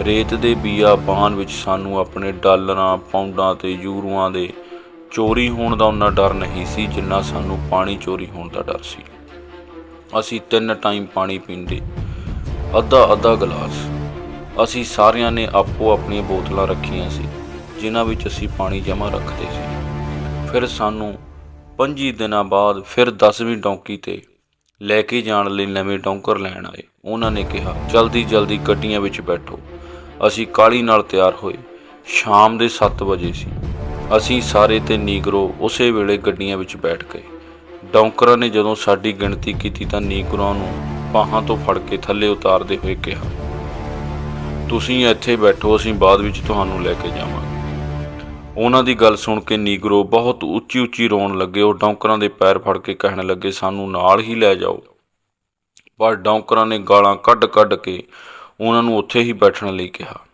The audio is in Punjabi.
ਰੇਤ ਦੇ ਬੀਆਬਾਨ ਵਿੱਚ ਸਾਨੂੰ ਆਪਣੇ ਡਾਲਰਾਂ ਪਾਉਂਡਾਂ ਤੇ ਯੂਰੋਆਂ ਦੇ ਚੋਰੀ ਹੋਣ ਦਾ ਉਹਨਾਂ ਡਰ ਨਹੀਂ ਸੀ, ਜਿੰਨਾ ਸਾਨੂੰ ਪਾਣੀ ਚੋਰੀ ਹੋਣ ਦਾ ਡਰ ਸੀ। ਅਸੀਂ ਤਿੰਨ ਟਾਈਮ ਪਾਣੀ ਪੀਂਦੇ, ਅੱਧਾ ਅੱਧਾ ਗਲਾਸ। ਅਸੀਂ ਸਾਰਿਆਂ ਨੇ ਆਪੋ ਆਪਣੀਆਂ ਬੋਤਲਾਂ ਰੱਖੀਆਂ ਸੀ, ਜਿਨ੍ਹਾਂ ਵਿੱਚ ਅਸੀਂ ਪਾਣੀ ਜਮ੍ਹਾਂ ਰੱਖਦੇ ਸੀ। ਫਿਰ ਸਾਨੂੰ 25 ਦਿਨਾਂ ਬਾਅਦ ਫਿਰ 10ਵੀਂ ਡੌਂਕੀ ਤੇ ਲੈ ਕੇ ਜਾਣ ਲਈ ਨਵੇਂ ਡੌਂਕਰ ਲੈਣ ਆਏ। ਉਹਨਾਂ ਨੇ ਕਿਹਾ, ਜਲਦੀ ਜਲਦੀ ਗੱਡੀਆਂ ਵਿੱਚ ਬੈਠੋ। ਅਸੀਂ ਕਾਲੀ ਨਾਲ ਤਿਆਰ ਹੋਏ। ਸ਼ਾਮ ਦੇ 7 ਵਜੇ ਸੀ। ਅਸੀਂ ਸਾਰੇ ਤੇ ਨੀਗਰੋ ਉਸੇ ਵੇਲੇ ਗੱਡੀਆਂ ਵਿੱਚ ਬੈਠ ਗਏ। ਡੌਂਕਰਾਂ ਨੇ ਜਦੋਂ ਸਾਡੀ ਗਿਣਤੀ ਕੀਤੀ ਤਾਂ ਨੀਗਰਾਂ ਨੂੰ ਬਾਹਾਂ ਤੋਂ ਫੜ ਕੇ ਥੱਲੇ ਉਤਾਰਦੇ ਹੋਏ ਕਿਹਾ, ਤੁਸੀਂ ਇੱਥੇ ਬੈਠੋ, ਅਸੀਂ ਬਾਅਦ ਵਿੱਚ ਤੁਹਾਨੂੰ ਲੈ ਕੇ ਜਾਵਾਂਗੇ। ਉਹਨਾਂ ਦੀ ਗੱਲ ਸੁਣ ਕੇ ਨੀਗਰੋ ਬਹੁਤ ਉੱਚੀ ਉੱਚੀ ਰੋਣ ਲੱਗੇ। ਉਹ ਡੌਂਕਰਾਂ ਦੇ ਪੈਰ ਫੜ ਕੇ ਕਹਿਣ ਲੱਗੇ, ਸਾਨੂੰ ਨਾਲ ਹੀ ਲੈ ਜਾਓ। ਪਰ ਡੌਂਕਰਾਂ ਨੇ ਗਾਲਾਂ ਕੱਢ ਕੱਢ ਕੇ ਉਹਨਾਂ ਨੂੰ ਉੱਥੇ ਹੀ ਬੈਠਣ ਲਈ ਕਿਹਾ।